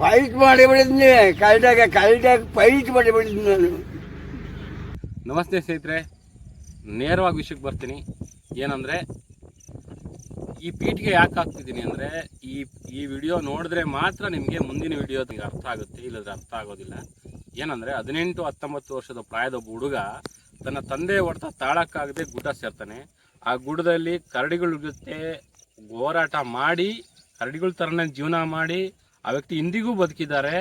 Fight ಮಾಡಿಬಿಡಿದ್ನಿ ಕಲ್ಟಾಗ ಕಲ್ಟಾಗ fight ಮಾಡಿಬಿಡಿದ್ನಿ ನಾನು. ನಮಸ್ತೆ ಸ್ನೇಹಿತರೆ. ನೇರವಾಗಿ ವಿಷಯಕ್ಕೆ ಬರ್ತೀನಿ. ಏನಂದರೆ, ಈ ಪೀಠಿಗೆ ಯಾಕೆ ಹಾಕ್ತಿದ್ದೀನಿ ಅಂದರೆ, ಈ ಈ ವಿಡಿಯೋ ನೋಡಿದ್ರೆ ಮಾತ್ರ ನಿಮಗೆ ಮುಂದಿನ ವಿಡಿಯೋ ಅರ್ಥ ಆಗುತ್ತೆ, ಇಲ್ಲದ್ರೆ ಅರ್ಥ ಆಗೋದಿಲ್ಲ. ಏನಂದರೆ, ಹದಿನೆಂಟು, ಹತ್ತೊಂಬತ್ತು ವರ್ಷದ ಪ್ರಾಯದ ಒಬ್ಬ ಹುಡುಗ ತನ್ನ ತಂದೆ ಹೊಡೆತ ತಾಳಕ್ಕಾಗದೆ ಗುಡ್ಡ ಸೇರ್ತಾನೆ. ಆ ಗುಡ್ಡದಲ್ಲಿ ಕರಡಿಗಳು ಜೊತೆ ಹೋರಾಟ ಮಾಡಿ, ಕರಡಿಗಳ ಥರನೇ ಜೀವನ ಮಾಡಿ ಆ ವ್ಯಕ್ತಿ ಇಂದಿಗೂ ಬದುಕಿದ್ದಾರೆ.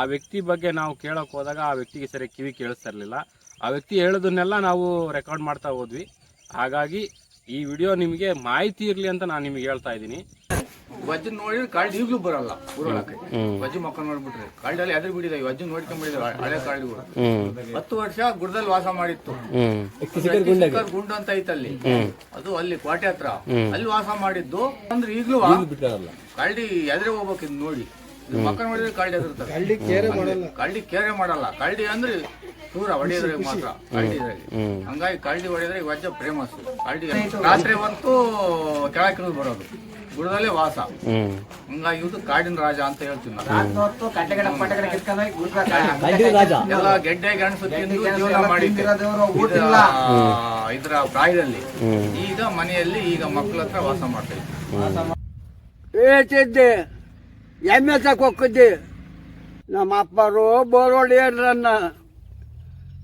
ಆ ವ್ಯಕ್ತಿ ಬಗ್ಗೆ ನಾವು ಕೇಳೋಕೆ ಹೋದಾಗ ಆ ವ್ಯಕ್ತಿಗೆ ಸರಿ ಕಿವಿ ಕೇಳಿಸ್ತಾ ಇರಲಿಲ್ಲ ಆ ವ್ಯಕ್ತಿ ಹೇಳೋದನ್ನೆಲ್ಲ ನಾವು ರೆಕಾರ್ಡ್ ಮಾಡ್ತಾ ಹೋದ್ವಿ. ಹಾಗಾಗಿ ಈ ವಿಡಿಯೋ ನಿಮಗೆ ಮಾಹಿತಿ ಇರಲಿ ಅಂತ ನಾನು ನಿಮಗೆ ಹೇಳ್ತಾ ಇದ್ದೀನಿ. ವಜ್ಜನ್ ನೋಡಿದ್ರೆ ಕಾಲ್ಡ್ ಈಗಲೂ ಬರಲ್ಲ ಊರೊಳಕ್ಕೆ ವಜ್ಜ ಮಕ್ಕ ನೋಡ್ಬಿಟ್ರೆ ಕಾಲ್ಡಲ್ಲಿ ಎದುರು ಬಿಡಿದ ವಜ್ಜನ್ ನೋಡ್ಕೊಂಡ್ಬಿಡಿದಾವೆ ಹಳೆ ಕಾಲ್ಡ್ಗಳು ಹತ್ತು ವರ್ಷ ಗುಡ್ಡದಲ್ಲಿ ವಾಸ ಮಾಡಿತ್ತು. ಸಿಕ್ಕರ್ ಗುಂಡು ಅಂತ ಐತಲ್ಲಿ. ಅದು ಅಲ್ಲಿ ಕೋಟೆ ಹತ್ರ. ಅಲ್ಲಿ ವಾಸ ಮಾಡಿದ್ದು ಅಂದ್ರೆ ಈಗಲೂ ಕಾಲ್ಡಿ ಎದ್ರೆ ಹೋಗ್ಬೇಕಿದ್ ನೋಡಿ. ಮಕ್ಕ ನೋಡಿದ್ರೆ ಕಾಲ್ಡಿ ಎದುರ್ತಾರೆ ಕಳ್ಳಿ ಕೇರೆ ಮಾಡಲ್ಲ. ಕಳ್ಳಿ ಕೇರೆ ಮಾಡಲ್ಲ. ಕಳ್ಳಿ ಅಂದ್ರೆ ದೂರ ಹೊಡೆಯೋದ್ರೆ ಮಾತ್ರ ಕಳ್ಳಿದ್ರಲ್ಲಿ ಹಂಗಾಗಿ ಕಳ್ಳಿ ಹೊಡೆದ್ರೆ ಈ ವಜ್ಜ ಫೇಮಸ್ ಕಳ್ಳಿ ರಾತ್ರಿ ಹೊತ್ತು ಕೆಳಕಿಳಿದು ಬರೋದು. ಗುಡದಲ್ಲೇ ವಾಸ. ಹಂಗಾಗಿ ಇದು ಕಾಡಿನ ರಾಜ ಅಂತ ಹೇಳ್ತೀನಿ ನಾನು. ಎಲ್ಲ ಗೆಡ್ಡೆ ಗೆಣಸು ತಿಂದು ಜೀವನ ಮಾಡಿದ್ದೆ. ಇದ್ರ- ಇದ್ರ ಪ್ರಾಯದಲ್ಲಿ ಈಗ ಮನೆಯಲ್ಲಿ ಈಗ ಮಕ್ಕಳ ಹತ್ರ ವಾಸ ಮಾಡ್ತಾ ಇದ್ದೆ. ಏತಿದ್ದೆ ತಕ್ಕ ಹೋಗಿದ್ದಿ ನಮ್ಮ ಅಪ್ಪರು ಬೋರೋಡಿಯರನ್ನ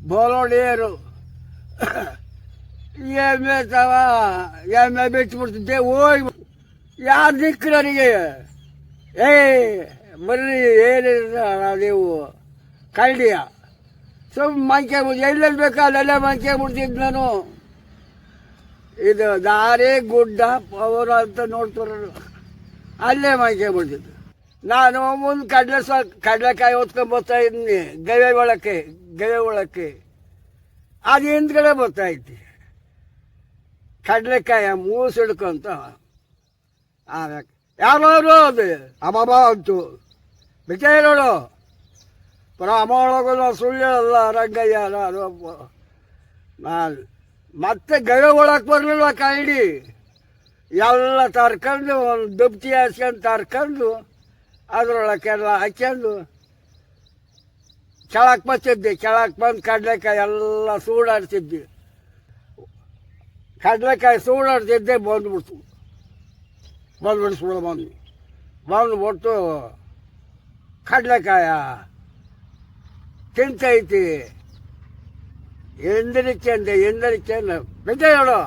ಬೋರೋಡಿಯರು ಎಮ್ಮೆ ತವ, ಎಮ್ಮೆ ಬಿಟ್ಬಿಡ್ತಿದ್ದೆ ಹೋಗಿ ಯಾರು ದಿಕ್ಕು ನನಗೆ? ಏ ಬರ್ರಿ ಏನಿಲ್ಲ ನೀವು? ಕಳ್ಳಿಯ. ಸುಮ್ ಮಂಕೆ ಎಲ್ಲೆಲ್ಲಿ ಬೇಕಾ ಅಲ್ಲೆಲ್ಲ ಮಂಕೆ ಬಿಡ್ತಿದ್ದು ನಾನು. ಇದು ದಾರಿ ಗುಡ್ಡ ಪವರ್ ಅಂತ ನೋಡ್ತಾರ ಅಲ್ಲೇ ಮಂಕೆ ಬಿಡ್ತಿದ್ದು ನಾನು ಮುಂದೆ ಕಡಲೆ ಸ, ಕಡಲೆಕಾಯಿ ಹೊತ್ಕೊಂಡ್ ಬರ್ತಾ ಇದ್ದೀನಿ ಗವೆ ಒಳಕ್ಕೆ ಗವೆ ಒಳಕ್ಕೆ. ಅದು ಹಿಂದ್ಗಡೆ ಬರ್ತಾ ಐತಿ ಕಡಲೆಕಾಯ ಮೂಸು ಹಿಡ್ಕೊಂತ. ಆಗ ಯಾರು ಅದು ಅಬ್ಬಬ್ಬ ಅಂತು. ಬಿಟ್ಟೇ ನೋಡು. ಪ್ರಾಮೊಳಗು ಸುಳ್ಳು ಅಲ್ಲ ರಂಗಯ್ಯ ನಾನು. ಮತ್ತೆ ಗವೆ ಒಳಕ್ಕೆ ಬರಲಿಲ್ಲ ಕಾಯಿಡಿ? ಎಲ್ಲ ತರ್ಕೊಂಡು, ಒಂದು ದುಪ್ತಿ ಹಾಸ್ಕೊಂಡು ತರ್ಕೊಂಡು. ಅದ್ರೊಳಕ್ಕೆಲ್ಲ ಹಾಕ್ಯಂಡು ಕೆಳಕ್ಕೆ ಬರ್ತಿದ್ದೆ ಕೆಳಕ್ಕೆ ಬಂದು ಕಡಲೆಕಾಯಿ ಎಲ್ಲ ಸೂಡಾಡ್ತಿದ್ದೆ ಕಡಲೆಕಾಯಿ ಸೂಡಾಡ್ತಿದ್ದೆ ಬಂದ್ಬಿಡ್ತು. ಬಂದ್ಬಿಡಿಸ್ಬಿಡು ಬಂದು ಬಂದ್ಬಿಟ್ಟು ಕಡಲೆಕಾಯ ತಿಂತೈತಿ. ಎಂದರಿಕೆ ಅಂದೆ, ಎಂದರಿಕೆ ಅಂದ. ಬೆಟ್ಟ ಹೇಳು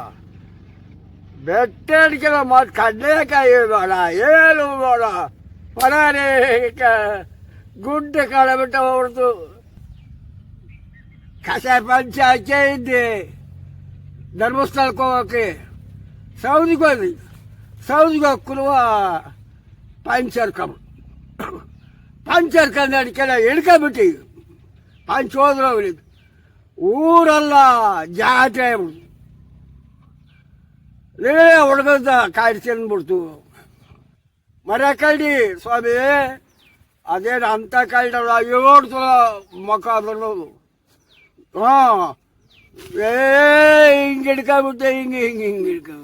ಬೆಟ್ಟ ಅಡಿಕೆಲ್ಲ ಮಾಡಿ ಕಡಲೆಕಾಯಿ ಬೇಡ, ಏನು ಬೇಡ. ಪರಾರಿ ಗುಡ್ಡ ಕಾಳ ಬಿಟ್ಟ ಹೊರತು ಕಸ ಪಂಚ ಹಾಕೇ ಇದ್ದೆ ಧರ್ಮಸ್ಥಳಕ್ಕೆ ಹೋಗೋಕೆ ಸೌದಿಗೆ ಹೋದ್ವಿ ಸೌದಿಗೆ ಹೋಗ್ಕುರುವ ಪಂಚರ್ ಕಬ ಪಂಚರ್ ಕಂದ ಅಡಿಕೆಲ್ಲ ಹಿಡ್ಕೊಂಬಿಟ್ಟು ಪಂಚ್ ಹೋದ್ರು ಅವನಿಗೆ ಊರಲ್ಲ ಜಾತ್ರೆ ಲೇ ಹುಡುಗದ ಕಾಯಿ ತಿಂದ್ಬಿಡ್ತು ಮರ ಕಳ್ಳಿ ಸ್ವಾಮಿ ಅದೇನು ಅಂತ ಕಳ್ಳಲ್ಲ ಏಳು ಸಲ ಮುಖ ಬರೋದು ಹಾಂ ಏ ಹಿಂಗೆ ಹಿಡ್ಕೊಂಬಿಟ್ಟೆ ಹಿಂಗೆ ಹಿಂಗೆ ಹಿಂಗೆ ಹಿಡ್ಕೊ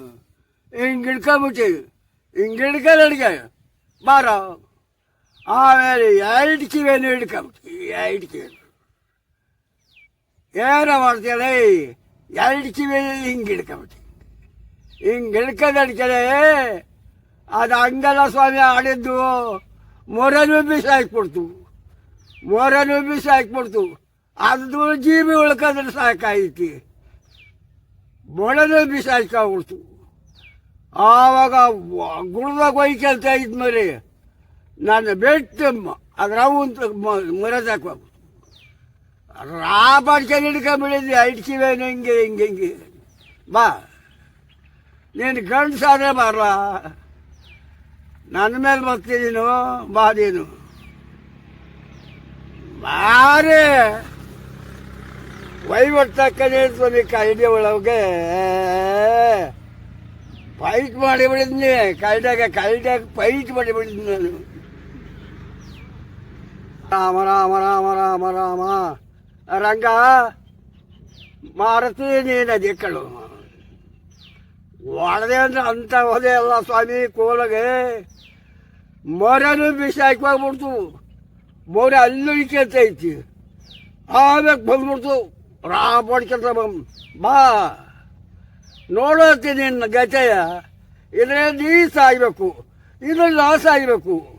ಹಿಂಗೆ ಹಿಡ್ಕೊಂಬಿಟ್ಟೆ ಹಿಂಗೆ ಹಿಡ್ಕೊಂಡು ಅಡಿಗೆ ಬಾರ ಆಮೇಲೆ ಎರಡು ಕಿವಿಯನ್ನು ಹಿಡ್ಕೊಂಬಿಟ್ಟು ಎರಡು ಕಿವಿ ಏನ ಮಾಡ್ತೀಯಲ್ಲ ಎರಡು ಕಿವಿ ಹಿಂಗೆ ಹಿಡ್ಕೊಂಬಿಟ್ಟು ಹಿಂಗೆ ಹಿಡ್ಕೊಂಡು आज अंगाला स्वामी आडे दो मोऱ्याने बी साहेब पडतो. मोऱ्याने बी साहेब पडतो. आज दोन जी बी ओळखत साय काय ते मोऱ्याने बी साहेब का ओळखतो? हा बघा गुडदा गोई केलता इथ मरे ना भेट राहून मरा दाखवा రాబడికి వెళ్ళికబడేది ఐటికి वेळ ఇంకే ఇంకే ఇంకే బా నేను గంట సారే మరలా ನನ್ನ ಮೇಲೆ ಬರ್ತಿದ್ದೀನು ಬಾ ಭಾರಿ ಬಾರೇ. ವೈವರ್ತಕ್ಕನೇ ಸ್ವಾಮಿ ಕಾಯ್ದೆ ಒಳಗೆ. ಫೈಟ್ ಮಾಡಿಬಿಡಿದ್ನಿ ಕಾಯ್ದಾಗ ಕಾಯ್ದಾಗ ಫೈಟ್ ಮಾಡಿಬಿಡಿದ್ನಿ ನಾನು. ರಾಮ ರಾಮ ರಾಮ ರಾಮ ರಾಮ. ರಂಗ, ಮಾರುತಿ ನೀನು ದಿಕ್ಕಳು ಒಳದೆ ಅಂದ್ರೆ ಅಂತ ಹೋದೆ ಅಲ್ಲ ಸ್ವಾಮಿ, ಕೋಲಗೆ. ಮೊರನು ಬಿಸಿ ಹಾಕಿ ಹೋಗ್ಬಿಡ್ತು ಬೋರೆ ಅಲ್ಲಿ ಇಳಿಕೆಂತ ಐತಿ. ಆಮೇಲೆ ಬಂದ್ಬಿಡ್ತು. ರಾ ಪಡ್ಕೊಂತ ಬಾ. ನೋಡೋತಿ ನಿನ್ನ ಗತೆಯ ಇದ್ರೆ ನೀ ಸಾಯ್ಬೇಕು. ಇದ್ರಲ್ಲಿ ಲಾಸ್ ಆಗಬೇಕು